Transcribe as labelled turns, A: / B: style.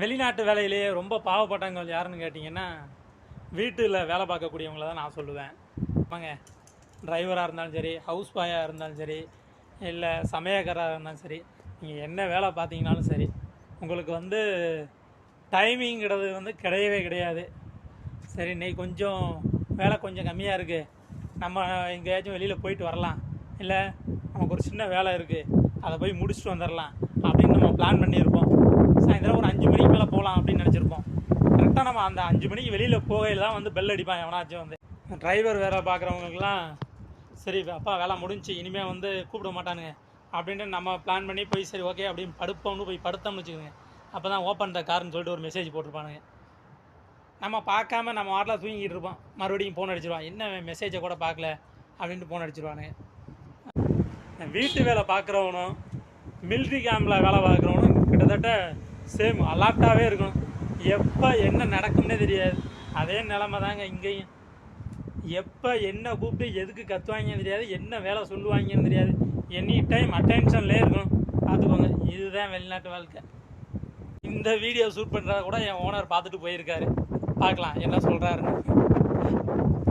A: வெளிநாட்டு வேலையிலேயே ரொம்ப பாவப்பட்டவங்க யாருன்னு கேட்டிங்கன்னா வீட்டில் வேலை பார்க்கக்கூடியவங்கள தான் நான் சொல்லுவேன். ஆமாங்க டிரைவராக இருந்தாலும் சரி ஹவுஸ் பாயாக இருந்தாலும் சரி இல்லை சமையக்காராக இருந்தாலும் சரி நீங்கள் என்ன வேலை பார்த்தீங்கனாலும் சரி உங்களுக்கு வந்து டைமிங்கிறது வந்து கிடையவே கிடையாது. சரி இன்னைக்கு கொஞ்சம் வேலை கொஞ்சம் கம்மியாக இருக்குது நம்ம எங்கேயாச்சும் வெளியில் போயிட்டு வரலாம். இல்லை நமக்கு ஒரு சின்ன வேலை இருக்குது அதை போய் முடிச்சுட்டு வந்துடலாம் அப்படின்னு நம்ம பிளான் பண்ணியிருப்போம். சாயந்தரம் ஒரு அஞ்சு மணிக்கு மேலே போகலாம் அப்படின்னு நினச்சிருப்போம். கரெக்டாக நம்ம அந்த அஞ்சு மணிக்கு வெளியில் போகையில் தான் வந்து பெல் அடிப்பான் எவனாச்சும் வந்து. டிரைவர் வேலை பார்க்குறவங்களுக்குலாம் சரி அப்பா வேலை முடிஞ்சுச்சு இனிமேல் வந்து கூப்பிட மாட்டானுங்க. அப்படின்ட்டு நம்ம பிளான் பண்ணி போய் சரி ஓகே அப்படின்னு படுப்போம்னு போய் படுத்தோம்னு வச்சுக்கோங்க. அப்போ தான் ஓப்பன் த கார்னு சொல்லிட்டு ஒரு மெசேஜ் போட்டிருப்பானுங்க. நம்ம பார்க்காம நம்ம வாட்டில் தூங்கிட்டு இருப்போம். மறுபடியும் ஃபோன் அடிச்சிருவான். என்ன மெசேஜை கூட பார்க்கல அப்படின்ட்டு ஃபோன் அடிச்சிருவானுங்க. வீட்டு வேலை பார்க்குறவனும் மில்ட்ரி கேம்பில் வேலை பார்க்குறவனும் கிட்டத்தட்ட சேம் அலாட்டாகவே இருக்கணும் எப்போ என்ன நடக்கும்னே தெரியாது. அதே நிலமை தாங்க இங்கேயும். எப்போ என்ன கூப்பிட்டு எதுக்கு கத்துவாங்கன்னு தெரியாது. என்ன வேலை சொல்லுவாங்கன்னு தெரியாது. எனி டைம் அட்டென்ஷன்லேயே இருக்கணும் பார்த்துக்கோங்க. இதுதான் வெளிநாட்டு வாழ்க்கை. இந்த வீடியோ ஷூட் பண்ணுறத கூட என் ஓனர் பார்த்துட்டு போயிருக்காரு. பார்க்கலாம் என்ன சொல்கிறாருன்னு